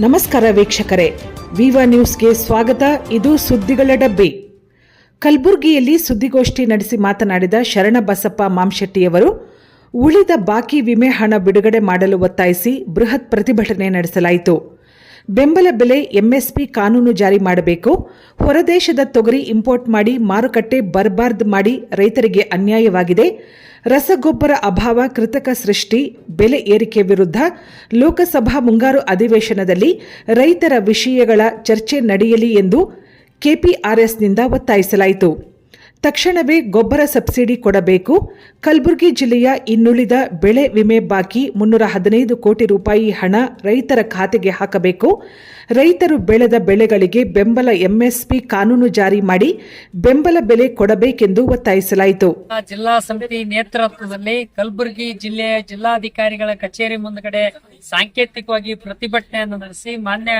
ನಮಸ್ಕಾರ ವೀಕ್ಷಕರೇ. ವಿವಾ ನ್ಯೂಸ್ಗೆ ಸ್ವಾಗತ. ಇದು ಸುದ್ದಿಗಳ ಡಬ್ಬಿ. ಕಲಬುರಗಿಯಲ್ಲಿ ಸುದ್ದಿಗೋಷ್ಠಿ ನಡೆಸಿ ಮಾತನಾಡಿದ ಶರಣಬಸಪ್ಪ ಮಾಂಶೆಟ್ಟಿಯವರು, ಉಳಿದ ಬಾಕಿ ವಿಮೆ ಹಣ ಬಿಡುಗಡೆ ಮಾಡಲು ಒತ್ತಾಯಿಸಿ ಬೃಹತ್ ಪ್ರತಿಭಟನೆ ನಡೆಸಲಾಯಿತು. ಬೆಂಬಲ ಬೆಲೆ ಎಂಎಸ್ಪಿ ಕಾನೂನು ಜಾರಿ ಮಾಡಬೇಕು. ಹೊರದೇಶದ ತೊಗರಿ ಇಂಪೋರ್ಟ್ ಮಾಡಿ ಮಾರುಕಟ್ಟೆ ಬರ್ಬಾರ್ದ್ ಮಾಡಿ ರೈತರಿಗೆ ಅನ್ಯಾಯವಾಗಿದೆ. ರಸಗೊಬ್ಬರ ಅಭಾವ ಕೃತಕ ಸೃಷ್ಟಿ, ಬೆಲೆ ಏರಿಕೆ ವಿರುದ್ಧ ಲೋಕಸಭಾ ಮುಂಗಾರು ಅಧಿವೇಶನದಲ್ಲಿ ರೈತರ ವಿಷಯಗಳ ಚರ್ಚೆ ನಡೆಯಲಿ ಎಂದು ಕೆಪಿಆರ್ಎಸ್ನಿಂದ ಒತ್ತಾಯಿಸಲಾಯಿತು. ತಕ್ಷಣವೇ ಗೊಬ್ಬರ ಸಬ್ಸಿಡಿ ಕೊಡಬೇಕು. ಕಲಬುರಗಿ ಜಿಲ್ಲೆಯ ಇನ್ನುಳಿದ ಬೆಳೆ ವಿಮೆ ಬಾಕಿ ಮುನ್ನೂರ ಹದಿನೈದು ಕೋಟಿ ರೂಪಾಯಿ ಹಣ ರೈತರ ಖಾತೆಗೆ ಹಾಕಬೇಕು. ರೈತರು ಬೆಳೆದ ಬೆಳೆಗಳಿಗೆ ಬೆಂಬಲ ಎಂಎಸ್ಪಿ ಕಾನೂನು ಜಾರಿ ಮಾಡಿ ಬೆಂಬಲ ಬೆಲೆ ಕೊಡಬೇಕೆಂದು ಒತ್ತಾಯಿಸಲಾಯಿತು. ಜಿಲ್ಲಾ ಸಮಿತಿ ನೇತೃತ್ವದಲ್ಲಿ ಕಲಬುರಗಿ ಜಿಲ್ಲೆಯ ಜಿಲ್ಲಾಧಿಕಾರಿಗಳ ಕಚೇರಿ ಮುಂದಗಡೆ ಸಾಂಕೇತಿಕವಾಗಿ ಪ್ರತಿಭಟನೆಯನ್ನು ನಡೆಸಿ ಮಾನ್ಯ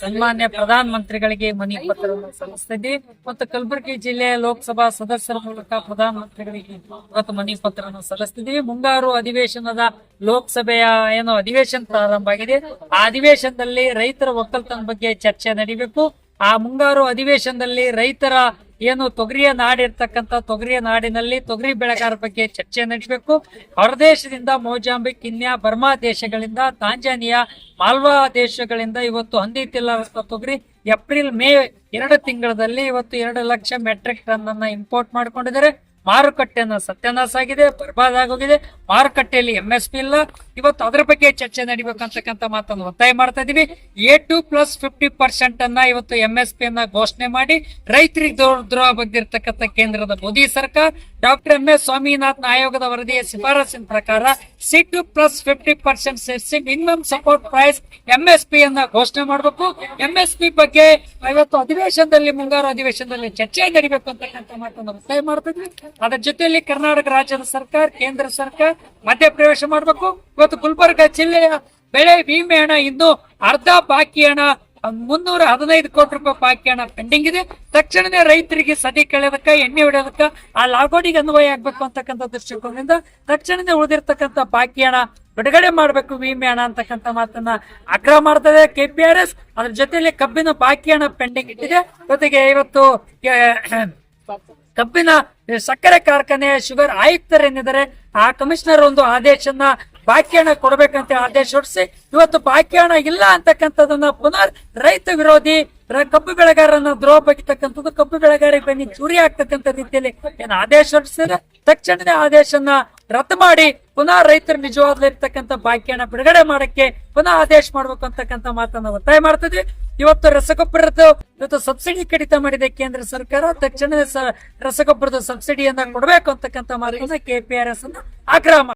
ಸನ್ಮಾನ್ಯ ಪ್ರಧಾನ ಮಂತ್ರಿಗಳಿಗೆ ಮನವಿ ಪತ್ರವನ್ನು ಸಲ್ಲಿಸ್ತಿದ್ವಿ. ಮತ್ತು ಕಲಬುರಗಿ ಜಿಲ್ಲೆಯ ಲೋಕಸಭಾ ಸದಸ್ಯರ ಮೂಲಕ ಪ್ರಧಾನ ಮಂತ್ರಿಗಳಿಗೆ ಇವತ್ತು ಮನವಿ ಪತ್ರವನ್ನು ಸಲ್ಲಿಸ್ತಿದ್ವಿ. ಮುಂಗಾರು ಅಧಿವೇಶನದ ಲೋಕಸಭೆಯ ಏನು ಅಧಿವೇಶನ ಪ್ರಾರಂಭ ಆಗಿದೆ. ಆ ಅಧಿವೇಶನದಲ್ಲಿ ರೈತರ ಒಕ್ಕಲ್ತನ ಬಗ್ಗೆ ಚರ್ಚೆ ನಡೀಬೇಕು. ಆ ಮುಂಗಾರು ಅಧಿವೇಶನದಲ್ಲಿ ರೈತರ ಏನು ತೊಗರಿಯ ನಾಡಿರ್ತಕ್ಕಂಥ ತೊಗರಿಯ ನಾಡಿನಲ್ಲಿ ತೊಗರಿ ಬೆಳೆಗಾರ ಬಗ್ಗೆ ಚರ್ಚೆ ನಡೆಸಬೇಕು. ಹೊರದೇಶದಿಂದ ಮೋಜಾಂಬಿಕ್, ಕಿನ್ಯಾ, ಬರ್ಮಾ ದೇಶಗಳಿಂದ, ತಾಂಜಾನಿಯಾ, ಮಾಲ್ವಾ ದೇಶಗಳಿಂದ ಇವತ್ತು ಹಂದಿತಿಲ್ಲ ತೊಗರಿ. ಏಪ್ರಿಲ್ ಮೇ ಎರಡು ತಿಂಗಳಲ್ಲಿ ಇವತ್ತು ಎರಡು ಲಕ್ಷ ಮೆಟ್ರಿಕ್ ಟನ್ ಅನ್ನ ಇಂಪೋರ್ಟ್ ಮಾಡ್ಕೊಂಡಿದ್ದಾರೆ. ಮಾರುಕಟ್ಟೆನ ಸತ್ಯನಾಶ ಆಗಿದೆ, ಬರ್ಬಾದ್ ಆಗೋಗಿದೆ. ಮಾರುಕಟ್ಟೆಯಲ್ಲಿ ಎಂ ಎಸ್ ಪಿ ಇಲ್ಲ. ಇವತ್ತು ಅದ್ರ ಬಗ್ಗೆ ಚರ್ಚೆ ನಡಿಬೇಕಂತಕ್ಕಂಥ ಮಾತನ್ನು ಒತ್ತಾಯ ಮಾಡ್ತಾ ಇದೀವಿ. A two plus fifty percent ಅನ್ನ ಇವತ್ತು ಎಂ ಎಸ್ ಪಿ ಅನ್ನ ಘೋಷಣೆ ಮಾಡಿ ರೈತರಿಗೆ ದ್ರೋ- ದ್ರೋಹ ಬಗ್ಗಿರ್ತಕ್ಕಂಥ ಕೇಂದ್ರದ ಮೋದಿ ಸರ್ಕಾರ. ಡಾಕ್ಟರ್ ಎಂ ಎಸ್ ಸ್ವಾಮಿನಾಥನ್ ಆಯೋಗದ ವರದಿಯ ಶಿಫಾರಸಿನ ಪ್ರಕಾರ C two plus fifty percent ಸೇರಿಸಿ minimum support price M S P ಅನ್ನ ಘೋಷಣೆ ಮಾಡಬೇಕು. ಎಂ ಎಸ್ ಪಿ ಬಗ್ಗೆ ಇವತ್ತು ಅಧಿವೇಶನದಲ್ಲಿ, ಮುಂಗಾರು ಅಧಿವೇಶನದಲ್ಲಿ ಚರ್ಚೆ ನಡೀಬೇಕು ಅಂತಕ್ಕಂಥ ಮಾತನ್ನು ಒತ್ತಾಯ ಮಾಡ್ತಿದ್ವಿ. ಅದರ ಜೊತೆಯಲ್ಲಿ ಕರ್ನಾಟಕ ರಾಜ್ಯದ ಸರ್ಕಾರ, ಕೇಂದ್ರ ಸರ್ಕಾರ ಮಧ್ಯಪ್ರವೇಶ ಮಾಡಬೇಕು. ಇವತ್ತು ಗುಲ್ಬರ್ಗ ಜಿಲ್ಲೆಯ ಬೆಳೆ ವಿಮೆ ಹಣ ಇನ್ನು ಅರ್ಧ ಬಾಕಿ ಹಣ ಮುನ್ನೂರ ಹದಿನೈದು ಕೋಟಿ ರೂಪಾಯಿ ಬಾಕಿ ಹಣ ಪೆಂಡಿಂಗ್ ಇದೆ. ತಕ್ಷಣವೇ ರೈತರಿಗೆ ಸದಿ ಕಳೆಯೋದಕ್ಕ, ಎಣ್ಣೆ ಹೊಡೆಯೋದಕ್ಕ, ಆ ಲಾಗೋಡಿಗೆ ಅನ್ವಯ ಆಗ್ಬೇಕು ಅಂತಕ್ಕಂಥ ದೃಷ್ಟಿಕೋನದಿಂದ ತಕ್ಷಣವೇ ಉಳಿದಿರ್ತಕ್ಕಂಥ ಬಾಕಿ ಹಣ ಬಿಡುಗಡೆ ಮಾಡಬೇಕು, ವಿಮೆ ಹಣ ಅಂತಕ್ಕಂಥ ಮಾತನ್ನ ಆಗ್ರಹ ಮಾಡ್ತದೆ ಕೆಪಿಆರ್ಎಸ್ ಅದ್ರ ಜೊತೆಯಲ್ಲಿ ಕಬ್ಬಿನ ಬಾಕಿ ಹಣ ಪೆಂಡಿಂಗ್ ಇಟ್ಟಿದೆ. ಜೊತೆಗೆ ಇವತ್ತು ಕಬ್ಬಿನ ಸಕ್ಕರೆ ಕಾರ್ಖಾನೆ ಶುಗರ್ ಆಯುಕ್ತರೇನಿದ್ದಾರೆ ಆ ಕಮಿಷನರ್ ಒಂದು ಆದೇಶನ ಬಾಕಿ ಹಣ ಕೊಡಬೇಕಂತ ಆದೇಶ ಹೊರಡಿಸಿ, ಇವತ್ತು ಬಾಕಿ ಹಣ ಇಲ್ಲ ಅಂತಕ್ಕಂಥದನ್ನ ಪುನರ್ ರೈತ ವಿರೋಧಿ ಕಬ್ಬು ಬೆಳೆಗಾರರನ್ನ ದ್ರೋಹ ಕಬ್ಬು ಬೆಳೆಗಾರರಿಗೆ ಬನ್ನಿ, ಚೂರಿ ಆಗ್ತಕ್ಕಂಥ ರೀತಿಯಲ್ಲಿ ಏನು ಆದೇಶ ಹೊರಡಿಸಿದ್ರೆ ತಕ್ಷಣವೇ ಆದೇಶನ ರದ್ದು ಮಾಡಿ ಪುನಃ ರೈತರು ನಿಜವಾಗ್ಲಿರ್ತಕ್ಕಂಥ ಬಾಕಿ ಹಣ ಬಿಡುಗಡೆ ಮಾಡಕ್ಕೆ ಪುನಃ ಆದೇಶ ಮಾಡ್ಬೇಕು ಅಂತಕ್ಕಂಥ ಮಾತನ್ನ ಒತ್ತಾಯ ಮಾಡ್ತಿದ್ವಿ ಇವತ್ತು ರಸಗೊಬ್ಬರದ್ದು, ಇವತ್ತು ಸಬ್ಸಿಡಿ ಕಡಿತ ಮಾಡಿದೆ ಕೇಂದ್ರ ಸರ್ಕಾರ ತಕ್ಷಣ ರಸಗೊಬ್ಬರದ ಸಬ್ಸಿಡಿಯನ್ನ ಕೊಡಬೇಕು ಅಂತಕ್ಕಂಥ ಮಾತನ್ನ ಕೆಪಿಆರ್ಎಸ್ ಅನ್ನ ಆಗ್ರಹ.